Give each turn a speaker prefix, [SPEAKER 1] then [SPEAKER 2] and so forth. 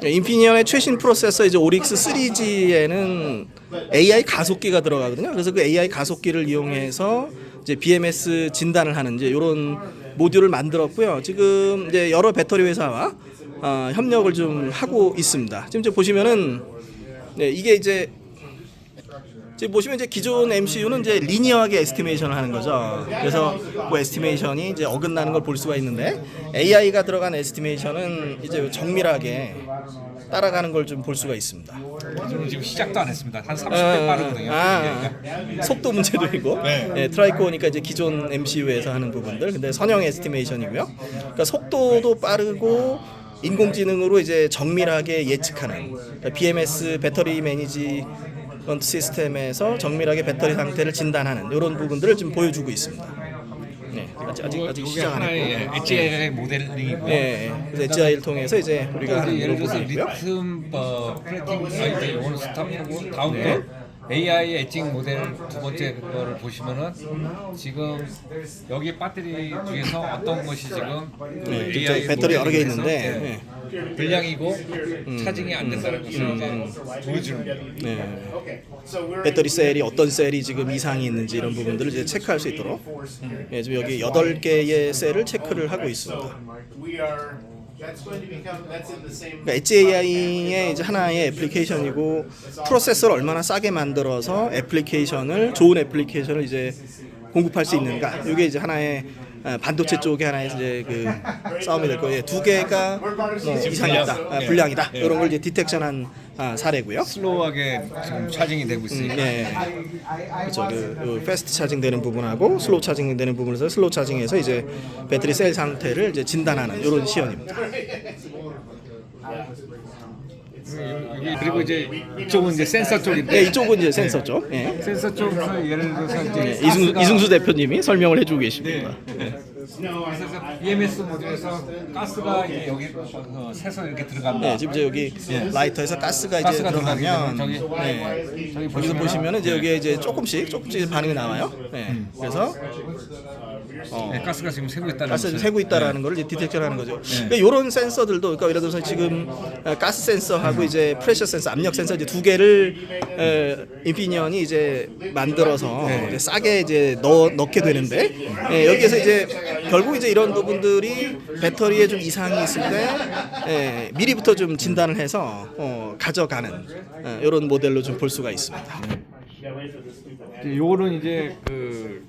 [SPEAKER 1] 네, 인피니언의 최신 프로세서 이제 오릭스 3G에는 AI 가속기가 들어가거든요. 그래서 그 AI 가속기를 이용해서 이제 BMS 진단을 하는 이제 이런 모듈을 만들었고요. 지금 이제 여러 배터리 회사와 어, 협력을 좀 하고 있습니다. 지금 보시면은 네, 이게 이제 지금 보시면 이제 기존 MCU는 이제 리니어하게 에스티메이션을 하는 거죠. 그래서 그 에스티메이션이 이제 어긋나는 걸 볼 수가 있는데 AI가 들어간 에스티메이션은 이제 정밀하게 따라가는 걸 좀 볼 수가 있습니다.
[SPEAKER 2] 저는 지금 시작도 안 했습니다. 한 30배 빠르거든요.
[SPEAKER 1] 아,
[SPEAKER 2] 그러니까
[SPEAKER 1] 아, 속도 문제도 있고
[SPEAKER 2] 네.
[SPEAKER 1] 예, 트라이코니까 이제 기존 MCU에서 하는 부분들 근데 선형 에스티메이션이고요. 그러니까 속도도 빠르고 인공지능으로 이제 정밀하게 예측하는 그러니까 BMS 배터리 매니지 먼트 시스템에서 정밀하게 배터리 상태를 진단하는 이런 부분들을 좀 보여주고 있습니다. 네, 아직 아직, 아직 시작 안 했고.
[SPEAKER 2] 엣지 모델링이고요.
[SPEAKER 1] 예, 예. 그래서 HI를 통해서 이제 우리가 하는
[SPEAKER 2] 이제 예를
[SPEAKER 1] 이런
[SPEAKER 2] 들어서
[SPEAKER 1] 부분이고요.
[SPEAKER 2] 어, 플래팅 오늘 스탑이고 다음
[SPEAKER 1] 네.
[SPEAKER 2] 거 AI 엣징 모델 두 번째 거를 보시면은 지금 여기 배터리 중에서 어떤 것이 지금 그
[SPEAKER 1] 네,
[SPEAKER 2] AI
[SPEAKER 1] 진짜 배터리 여러 개 있는데,
[SPEAKER 2] 예, 불량이고 차징이 안 된다는 것을 이제 보여주는 거예요.
[SPEAKER 1] 네. 배터리 셀이 어떤 셀이 지금 이상이 있는지 이런 부분들을 이제 체크할 수 있도록 예, 지금 여기 8개의 셀을 체크를 하고 있습니다.
[SPEAKER 3] We are, that's going to become, that's in the same.
[SPEAKER 1] 그러니까 엣지 AI의 이제 하나의 애플리케이션이고 프로세서를 얼마나 싸게 만들어서 애플리케이션을 좋은 애플리케이션을 이제 공급할 수 있는가. 이게 이제 하나의 아, 반도체 쪽에 하나의 이제 그 싸움이 될 거예요. 두 개가 뭐 이상이 있다, 아, 불량이다 이런 걸 이제 디텍션한 아, 사례고요.
[SPEAKER 2] 슬로우하게 지금 차징이 되고 있으니까
[SPEAKER 1] 네. 그렇죠. 그, 그 패스트 차징 되는 부분하고 슬로우 차징 되는 부분에서 슬로우 차징해서 이제 배터리 셀 상태를 이제 진단하는 이런 시연입니다.
[SPEAKER 2] 여기 그리고 이제 이쪽은 이제 센서 쪽인데
[SPEAKER 1] 네, 이쪽은 이제 센서 쪽. 예.
[SPEAKER 2] 센서 쪽에서 예를 들어서 이제
[SPEAKER 1] 네,
[SPEAKER 2] 가스가-
[SPEAKER 1] 이승수 대표님이 설명을 해주고 계십니다.
[SPEAKER 2] 그래서 EMS 모듈에서 가스가 이제 여기 어, 새서 이렇게 들어간다.
[SPEAKER 1] 네, 지금 이제 여기 라이터에서 가스가 이제
[SPEAKER 2] 가스가
[SPEAKER 1] 들어가면
[SPEAKER 2] 되면
[SPEAKER 1] 네,
[SPEAKER 2] 저기 저기
[SPEAKER 1] 여기서 보시면 이제 여기에 이제 조금씩 조금씩 반응이 나와요. 네, 그래서
[SPEAKER 2] 네, 가스가 지금 새고 있다는 것을.
[SPEAKER 1] 새고 있다라는 거를 이제 디텍션하는 거죠. 그러니까 이런 센서들도 그러니까 예를 들어서 지금 어, 가스 센서하고 이제 프레셔 센서, 압력 센서 이제 두 개를 에, 인피니언이 이제 만들어서 이제 싸게 이제 넣 넣게 되는데 예, 여기에서 이제 결국 이제 이런 부분들이 배터리에 좀 이상이 있을 때 예, 미리부터 좀 진단을 해서 어, 가져가는 어, 이런 모델로 좀 볼 수가 있습니다.
[SPEAKER 2] 이제 요거는 이제 그